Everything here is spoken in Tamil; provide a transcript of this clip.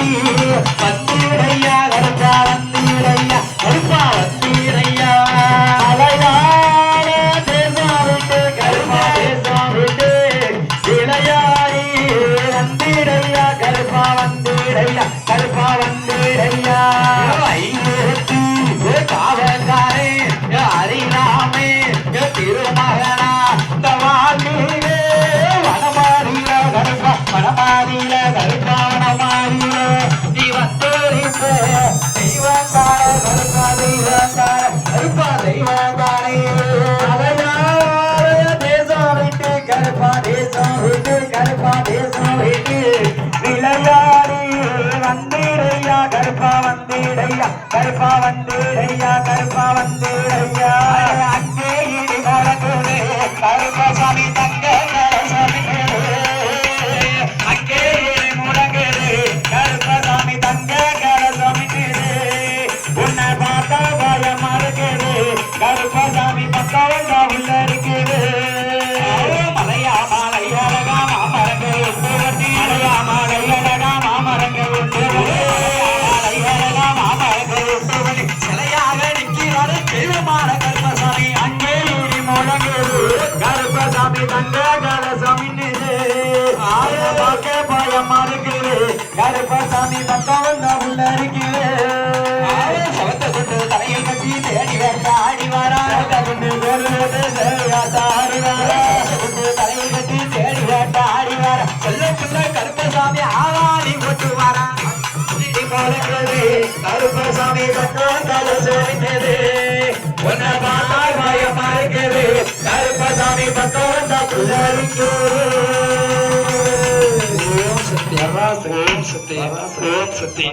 தலையாரி வந்தீரையா கருப்பா வந்தீரையா கருப்பா வந்தீரையா மலையாள தேசம் விட்டு கருப்பா தேசம் விட்டு இளையாரி வந்தீரையா கருப்பா வந்தீரையா கருப்பா வந்தீரையா கருப்பா தெய்வங்கார கருப்பா தெய்வங்காரே அலையாள தேசம் விட்டு கருப்பா தேசம் கருப்பசாமி தங்க ஆய பார்க்க பயமா இருக்குது கருப்பசாமி பக்கம் உள்ள இருக்குது சவத்த கொண்டு தலையில் கட்டி தேடி வந்த ஆடி வாரா கொண்டு கொண்டு தலையில் கட்டி தேடி ஆடி வாரா சொல்ல சொல்ல கருப்பசாமி ஆவாடி போட்டு வாரா கருப்பசாமி பக்கம் கருப்பசாமி பக்கம் வந்தா புள்ளரிக்கு ஓம் சக்தி